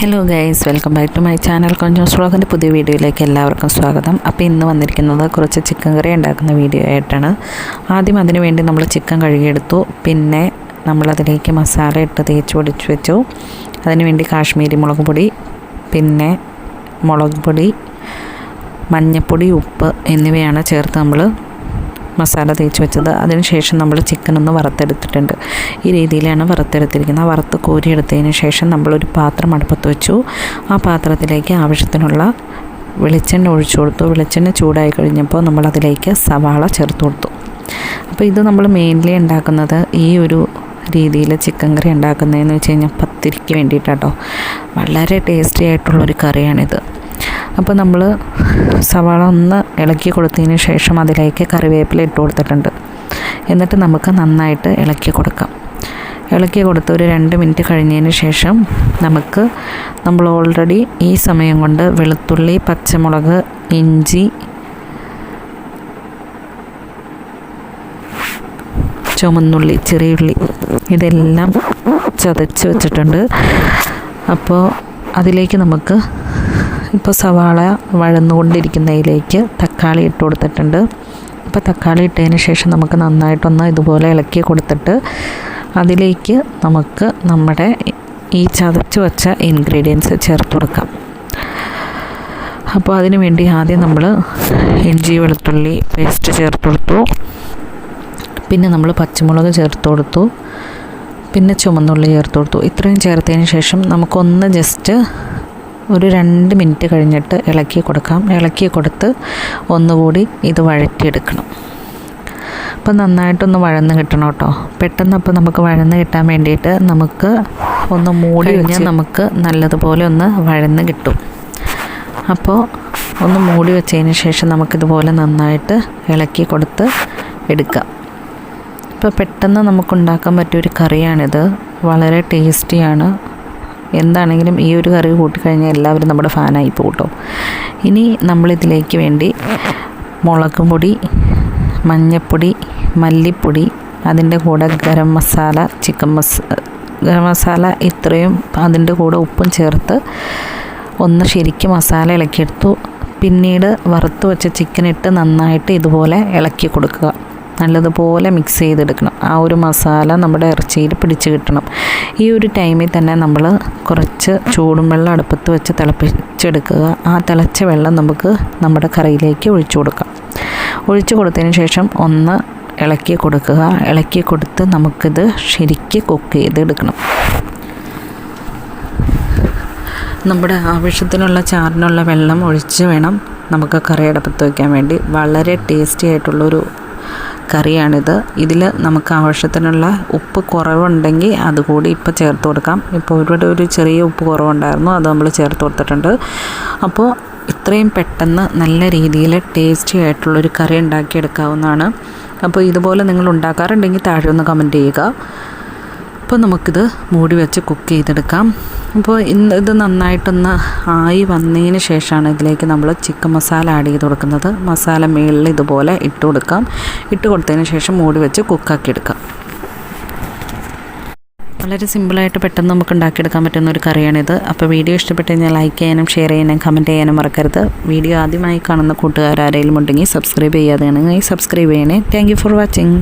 Hello guys welcome back to my channel Konchos വ്ളോഗിന്റെ പുതിയ വീഡിയോയിലേക്ക് എല്ലാവർക്കും സ്വാഗതം. അപ്പോൾ ഇന്ന് വന്നിരിക്കുന്നത് കുറച്ച് ചിക്കൻ കറി ഉണ്ടാക്കുന്ന വീഡിയോ ആയിട്ടാണ്. ആദ്യം അതിന് വേണ്ടി നമ്മൾ ചിക്കൻ കഴുകിയെടുത്തു. പിന്നെ നമ്മളതിലേക്ക് മസാല ഇട്ട് തേച്ച് പൊടിച്ച് വെച്ചു. അതിന് വേണ്ടി കാശ്മീരി മുളക് പൊടി പിന്നെ മുളക് പൊടി മഞ്ഞൾപ്പൊടി ഉപ്പ് എന്നിവയാണ് ചേർത്ത് നമ്മൾ മസാല തേച്ച് വെച്ചത്. അതിനുശേഷം നമ്മൾ ചിക്കൻ ഒന്ന് വറുത്തെടുത്തിട്ടുണ്ട്. ഈ രീതിയിലാണ് വറുത്തെടുത്തിരിക്കുന്നത്. വറുത്ത് കോരിയെടുത്തതിന് ശേഷം നമ്മളൊരു പാത്രം അടുപ്പത്ത് വെച്ചു. ആ പാത്രത്തിലേക്ക് ആവശ്യത്തിനുള്ള വെളിച്ചെണ്ണ ഒഴിച്ചു കൊടുത്തു. വെളിച്ചെണ്ണ ചൂടായി കഴിഞ്ഞപ്പോൾ നമ്മളതിലേക്ക് സവാള ചേർത്ത് കൊടുത്തു. അപ്പോൾ ഇത് നമ്മൾ മെയിൻലി ഉണ്ടാക്കുന്നത് ഈ ഒരു രീതിയിൽ ചിക്കൻ കറി ഉണ്ടാക്കുന്നതെന്ന് വെച്ച് കഴിഞ്ഞാൽ പത്തിരിക്ക് വേണ്ടിയിട്ടാട്ടോ. വളരെ ടേസ്റ്റി ആയിട്ടുള്ളൊരു കറിയാണിത്. അപ്പോൾ നമ്മൾ സവാള ഒന്ന് ഇളക്കി കൊടുത്തതിന് ശേഷം അതിലേക്ക് കറിവേപ്പില ഇട്ട് കൊടുത്തിട്ടുണ്ട്. എന്നിട്ട് നമുക്ക് നന്നായിട്ട് ഇളക്കി കൊടുക്കാം. ഇളക്കി കൊടുത്ത് ഒരു രണ്ട് മിനിറ്റ് കഴിഞ്ഞതിന് ശേഷം നമുക്ക് നമ്മൾ ഓൾറെഡി ഈ സമയം കൊണ്ട് വെളുത്തുള്ളി പച്ചമുളക് ഇഞ്ചി ചുമന്നുള്ളി ചെറിയുള്ളി ഇതെല്ലാം ചതച്ച് വെച്ചിട്ടുണ്ട്. അപ്പോൾ അതിലേക്ക് നമുക്ക് ഇപ്പോൾ സവാള വഴന്നുകൊണ്ടിരിക്കുന്നതിലേക്ക് തക്കാളി ഇട്ട് കൊടുത്തിട്ടുണ്ട്. ഇപ്പോൾ തക്കാളി ഇട്ടതിന് ശേഷം നമുക്ക് നന്നായിട്ടൊന്ന് ഇതുപോലെ ഇളക്കി കൊടുത്തിട്ട് അതിലേക്ക് നമുക്ക് നമ്മുടെ ഈ ചതച്ച് വച്ച ഇൻഗ്രീഡിയൻസ് ചേർത്ത് കൊടുക്കാം. അപ്പോൾ അതിന് വേണ്ടി ആദ്യം നമ്മൾ ഇഞ്ചി വെളുത്തുള്ളി പേസ്റ്റ് ചേർത്ത് കൊടുത്തു. പിന്നെ നമ്മൾ പച്ചമുളക് ചേർത്ത് കൊടുത്തു. പിന്നെ ചുമന്നുള്ളി ചേർത്ത് കൊടുത്തു. ഇത്രയും ചേർത്തതിന് ശേഷം നമുക്കൊന്ന് ജസ്റ്റ് ഒരു രണ്ട് മിനിറ്റ് കഴിഞ്ഞിട്ട് ഇളക്കി കൊടുക്കാം. ഇളക്കി കൊടുത്ത് ഒന്നുകൂടി ഇത് വഴറ്റിയെടുക്കണം. അപ്പം നന്നായിട്ടൊന്ന് വഴന്ന് കിട്ടണം കേട്ടോ. പെട്ടെന്ന് അപ്പോൾ നമുക്ക് വഴന്ന് കിട്ടാൻ വേണ്ടിയിട്ട് നമുക്ക് ഒന്ന് മൂടി കഴിഞ്ഞാൽ നമുക്ക് നല്ലതുപോലെ ഒന്ന് വഴന്ന് കിട്ടും. അപ്പോൾ ഒന്ന് മൂടി വെച്ചതിന് ശേഷം നമുക്കിതുപോലെ നന്നായിട്ട് ഇളക്കി കൊടുത്ത് എടുക്കാം. ഇപ്പോൾ പെട്ടെന്ന് നമുക്കുണ്ടാക്കാൻ പറ്റിയൊരു കറിയാണിത്. വളരെ ടേസ്റ്റിയാണ്. എന്താണെങ്കിലും ഈ ഒരു കറി കൂട്ടിക്കഴിഞ്ഞാൽ എല്ലാവരും നമ്മുടെ ഫാനായി പോകട്ടോ. ഇനി നമ്മളിതിലേക്ക് വേണ്ടി മുളക് പൊടി മഞ്ഞൾപ്പൊടി മല്ലിപ്പൊടി അതിന്റെ കൂടെ ഗരം മസാല ചിക്കൻ മസ ഗരം മസാല ഇത്രയും അതിന്റെ കൂടെ ഉപ്പും ചേർത്ത് ഒന്ന് ശരിക്കും മസാല ഇളക്കിയെടുത്തു. പിന്നീട് വറുത്ത് വെച്ച ചിക്കൻ ഇട്ട് നന്നായിട്ട് ഇതുപോലെ ഇളക്കി കൊടുക്കുക. നല്ലതുപോലെ മിക്സ് ചെയ്തെടുക്കണം. ആ ഒരു മസാല നമ്മുടെ ഇറച്ചിയിൽ പിടിച്ച് കിട്ടണം. ഈ ഒരു ടൈമിൽ തന്നെ നമ്മൾ കുറച്ച് ചൂടും വെള്ളം അടുപ്പത്ത് വെച്ച് തിളപ്പിച്ചെടുക്കുക. ആ തിളച്ച വെള്ളം നമുക്ക് നമ്മുടെ കറിയിലേക്ക് ഒഴിച്ചു കൊടുക്കാം. ഒഴിച്ചു കൊടുത്തതിന് ശേഷം ഒന്ന് ഇളക്കി കൊടുക്കുക. ഇളക്കി കൊടുത്ത് നമുക്കിത് ശരിക്ക് കുക്ക് ചെയ്തെടുക്കണം. നമ്മുടെ ആവശ്യത്തിനുള്ള ചാറിനുള്ള വെള്ളം ഒഴിച്ച് വേണം നമുക്ക് കറി അടുപ്പത്ത് വയ്ക്കാൻ വേണ്ടി. വളരെ ടേസ്റ്റി ആയിട്ടുള്ളൊരു കറിയാണിത്. ഇതിൽ നമുക്ക് ആവശ്യത്തിനുള്ള ഉപ്പ് കുറവുണ്ടെങ്കിൽ അതുകൂടി ഇപ്പോൾ ചേർത്ത് കൊടുക്കാം. ഇപ്പോൾ ഒരുപാട് ഒരു ചെറിയ ഉപ്പ് കുറവുണ്ടായിരുന്നു അത് നമ്മൾ ചേർത്ത് കൊടുത്തിട്ടുണ്ട്. അപ്പോൾ ഇത്രയും പെട്ടെന്ന് നല്ല രീതിയിൽ ടേസ്റ്റി ആയിട്ടുള്ളൊരു കറി ഉണ്ടാക്കിയെടുക്കാവുന്നതാണ്. അപ്പോൾ ഇതുപോലെ നിങ്ങൾ ഉണ്ടാക്കാറുണ്ടെങ്കിൽ താഴെ ഒന്ന് കമന്റ് ചെയ്യുക. അപ്പോൾ നമുക്കിത് മൂടി വെച്ച് കുക്ക് ചെയ്തെടുക്കാം. അപ്പോൾ ഇന്ന് ഇത് നന്നായിട്ടൊന്ന് ആയി വന്നതിന് ശേഷമാണ് ഇതിലേക്ക് നമ്മൾ ചിക്കൻ മസാല ആഡ് ചെയ്ത് കൊടുക്കുന്നത്. മസാല മേളിൽ ഇതുപോലെ ഇട്ട് കൊടുക്കാം. ഇട്ട് കൊടുത്തതിന് ശേഷം മൂടി വെച്ച് കുക്കാക്കി എടുക്കാം. വളരെ സിമ്പിളായിട്ട് പെട്ടെന്ന് നമുക്ക് ഉണ്ടാക്കിയെടുക്കാൻ പറ്റുന്ന ഒരു കറിയാണിത്. അപ്പോൾ വീഡിയോ ഇഷ്ടപ്പെട്ട് കഴിഞ്ഞാൽ ലൈക്ക് ചെയ്യാനും ഷെയർ ചെയ്യാനും കമന്റ് ചെയ്യാനും മറക്കരുത്. വീഡിയോ ആദ്യമായി കാണുന്ന കൂട്ടുകാർ ആരെങ്കിലും ഉണ്ടെങ്കിൽ സബ്സ്ക്രൈബ് ചെയ്യാതെയാണെങ്കിൽ സബ്സ്ക്രൈബ് ചെയ്യണേ. Thank for watching